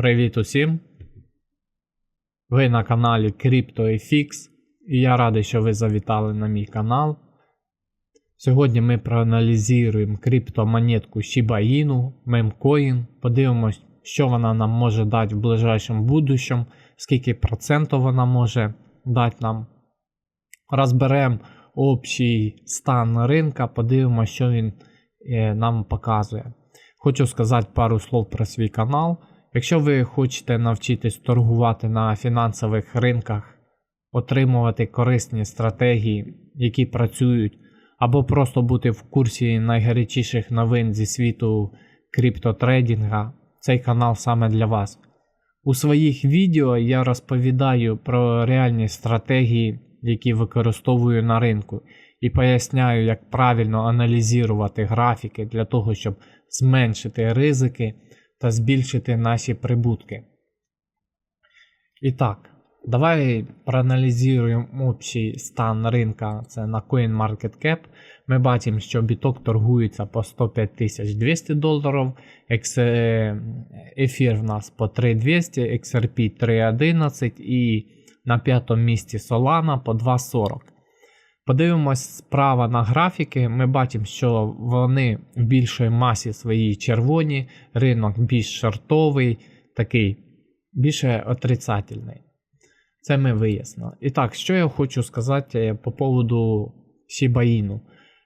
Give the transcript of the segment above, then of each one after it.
Привіт усім! Ви на каналі CryptoFX і я радий, що ви завітали на мій канал. Сьогодні ми проаналізуємо криптомонетку Shiba Inu, Memcoin, подивимось, що вона нам може дати в ближайшому будущому, скільки процентів вона може дати нам. Розберемо общий стан ринка, подивимося, що він е, нам показує. Хочу сказати пару слов про свій канал. Якщо ви хочете навчитись торгувати на фінансових ринках, отримувати корисні стратегії, які працюють, або просто бути в курсі найгарячіших новин зі світу криптотрейдинга, цей канал саме для вас. У своїх відео я розповідаю про реальні стратегії, які використовую на ринку, і поясняю, як правильно аналізувати графіки для того, щоб зменшити ризики та збільшити наші прибутки. І так, давай проаналізуємо общий стан ринка. Це на CoinMarketCap. Ми бачимо, що біток торгується по 105 200 доларів, ефір в нас по 3200, XRP 311 і на п'ятому місці Solana по 240. Подивимось справа на графіки, ми бачимо, що вони в більшій масі своїй червоні, ринок більш шортовий, такий більше отрицательний. Це ми вияснили. І так, що я хочу сказати по поводу Шібаїну.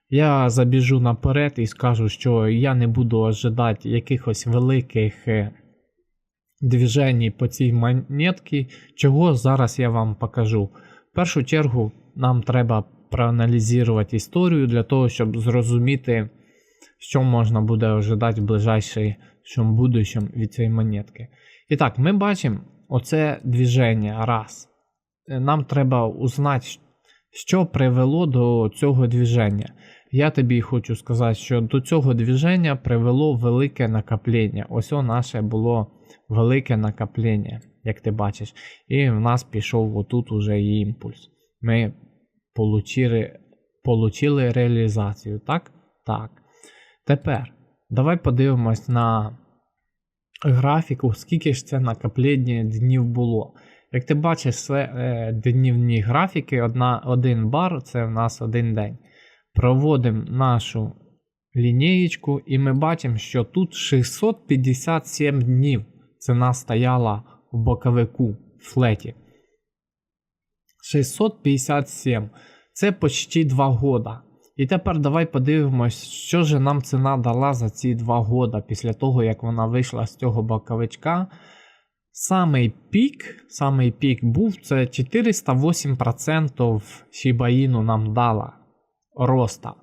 Я забіжу наперед і скажу, що я не буду ожидати якихось великих е, движень по цій монетці, чого зараз я вам покажу. В першу чергу нам треба проаналізувати історію для того, щоб зрозуміти, що можна буде ожидати в ближайшому будущому від цієї монетки. І так, ми бачимо оце движення раз. Нам треба узнати, що привело до цього движення. Я тобі хочу сказати, що до цього движення привело велике накоплення. Ось о наше було велике накоплення, як ти бачиш. І в нас пішов отут уже імпульс. Ми получили, получили реалізацію. Так? Так. Тепер давай подивимось на графіку, скільки ж це накоплення днів було. Як ти бачиш, це е, днівні графіки, одна, один бар це в нас один день. Проводимо нашу лінієчку, і ми бачимо, що тут 657 днів ціна стояла в боковику флеті. 657. Це почти 2 года. І тепер давай подивимось, що ж нам ціна дала за ці 2 года після того, як вона вийшла з цього боковичка. Самий пік самий пік був це 408% Шібаїну нам дала роста.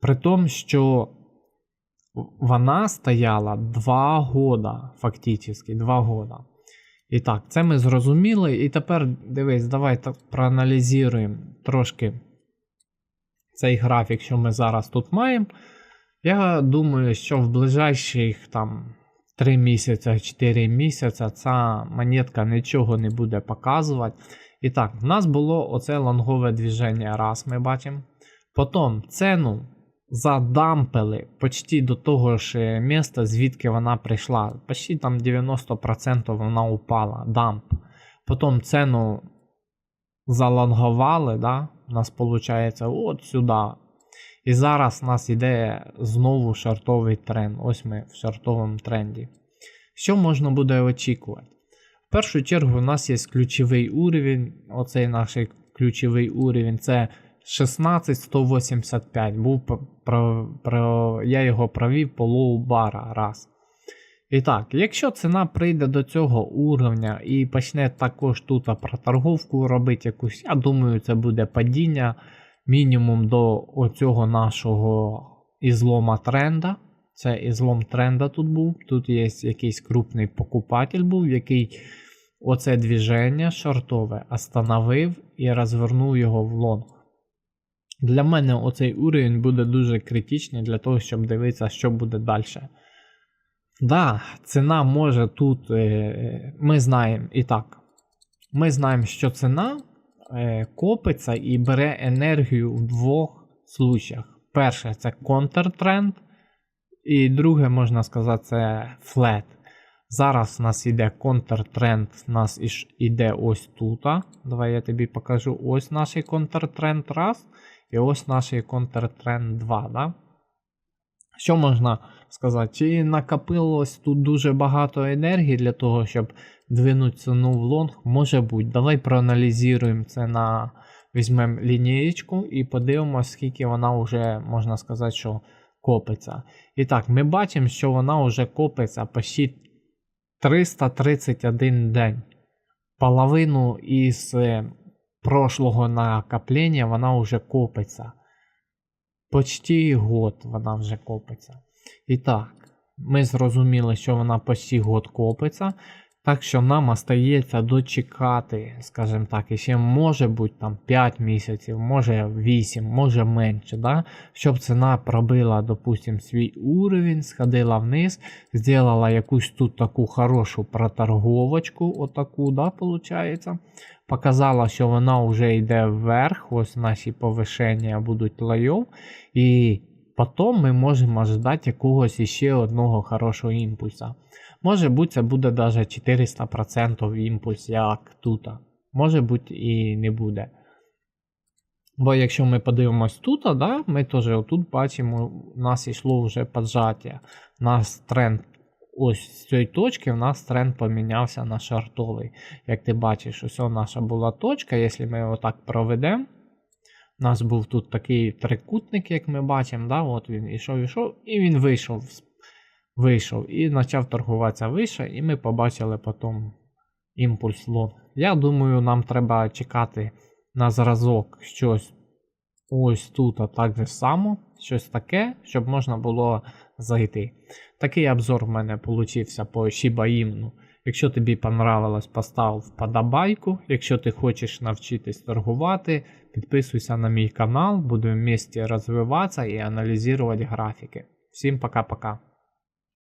При тому, що вона стояла 2 года, фактично, 2 года. І так, це ми зрозуміли. І тепер дивись, давай так проаналізуємо трошки цей графік, що ми зараз тут маємо. Я думаю, що в ближайших там 3 місяці, 4 місяці ця монетка нічого не буде показувати. І так, в нас було оце лонгове движення, раз ми бачимо. Потім ціну задампили почти до того ж міста, звідки вона прийшла. Почти там 90% вона упала. Дамп. Потім ціну залонгували, да? у нас виходить от сюди. І зараз у нас йде знову шартовий тренд. Ось ми в шартовому тренді. Що можна буде очікувати? В першу чергу, у нас є ключовий уровень. Оцей наш ключовий уровень це 16185. Був про, про, Я його провів по лоу бара раз. І так, якщо ціна прийде до цього уровня і почне також тут про торговку робити якусь, я думаю, це буде падіння мінімум до оцього нашого ізлома тренда. Це ізлом тренда тут був. Тут є якийсь крупний покупатель був, який оце движення шортове остановив і розвернув його в лонг. Для мене оцей уровень буде дуже критичний для того, щоб дивитися, що буде далі. Да, ціна може тут. Е, ми знаємо і так. Ми знаємо, що ціна е, копиться і бере енергію в двох случаях. Перше, це контртренд, і друге, можна сказати, це флет. Зараз у нас іде контртренд, у нас іде ось тут. Давай я тобі покажу ось наш контртренд раз, і ось наш контртренд 2. Да? Що можна сказати? Чи накопилось тут дуже багато енергії для того, щоб двинути ціну в лонг? Може бути. Давай проаналізуємо це на візьмемо лінієчку і подивимося, скільки вона вже, можна сказати, що копиться. І так, ми бачимо, що вона вже копиться почти 331 день. Половину із е, прошлого накоплення вона вже копиться. Почти год вона вже копиться. І так, ми зрозуміли, що вона почти год копиться. Так що нам остається дочекати, скажімо так, ще може бути там 5 місяців, може 8, може менше, да? щоб ціна пробила, допустим, свій уровень, сходила вниз, зробила якусь тут таку хорошу проторговочку, отаку, да, получається. Показала, що вона вже йде вверх, ось наші повишення будуть лайов, і потім ми можемо ждати якогось іще одного хорошого імпульсу. Може бути, це буде навіть 400% імпульс, як тут. Може бути і не буде. Бо якщо ми подивимось тут, да, ми теж отут бачимо, у нас йшло вже поджаття. У нас тренд ось з цієї точки, у нас тренд помінявся на шартовий. Як ти бачиш, ось наша була точка, якщо ми його так проведемо. У нас був тут такий трикутник, як ми бачимо, да, от він ішов, ішов, і він вийшов з вийшов і почав торгуватися вище, і ми побачили потім імпульс лонг. Я думаю, нам треба чекати на зразок щось ось тут, а так же само, щось таке, щоб можна було зайти. Такий обзор в мене получився по Shiba Inu. Якщо тобі понравилось, постав вподобайку. Якщо ти хочеш навчитись торгувати, підписуйся на мій канал, будемо вместе розвиватися і аналізувати графіки. Всім пока-пока.